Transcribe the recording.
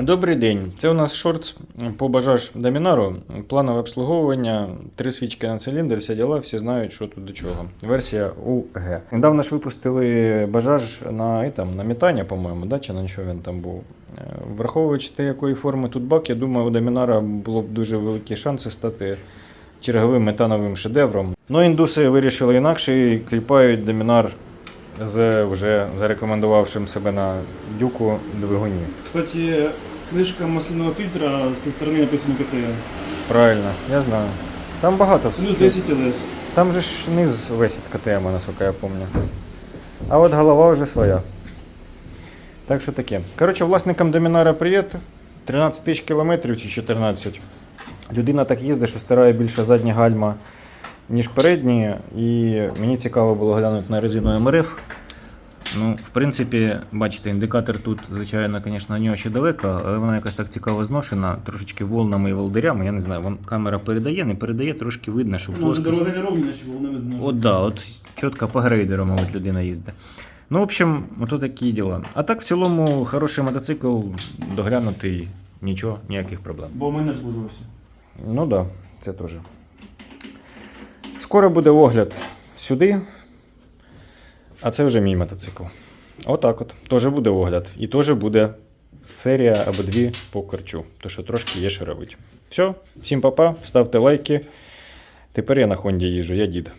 Добрий день. Це у нас шортс по бажаж домінару. Планове обслуговування, три свічки на циліндр, всі діла, всі знають, що тут до чого. Версія УГ. Недавно ж випустили бажаж на, і там, на мітання, по-моєму, да? чи на що він там був. Е, Враховуючи те, якої форми тут бак, я думаю, у домінара було б дуже великі шанси стати черговим метановим шедевром. Ну, індуси вирішили інакше і кліпають домінар з вже зарекомендувавшим себе на дюку двигуні. Кстати, крышка масляного фильтра с той стороны написано КТМ. Правильно, я знаю. Там багато. Плюс 10 ЛС. Там же ж низ весь від КТМ, наскільки я пам'ятаю. А от голова вже своя. Так що таке. Коротше, власникам Домінара привіт. 13 тисяч кілометрів чи 14. Людина так їздить, що стирає більше задні гальма, ніж передні. І мені цікаво було глянути на резину МРФ. Ну, в принципі, бачите, індикатор тут, звичайно, звісно, на нього ще далеко, але вона якось так цікаво зношена, трошечки волнами і волдирями. Я не знаю, вон камера передає, не передає, трошки видно, що Ну, плоскость. дорога не ровна, значит, волнами зножиться. От да, от чітко по грейдерам от людина їздить. Ну, в общем, ото такі діла. А так, в цілому, хороший мотоцикл, доглянутий, нічого, ніяких проблем. Бо в мене обслуживався. Ну так, да, це теж. Скоро буде огляд сюди. А це вже мій мотоцикл. Отак от. Теж буде огляд. І теж буде серія або дві по корчу. То що трошки є що робити. Все, всім па-па, ставте лайки. Тепер я на Хонді їжу, я дід.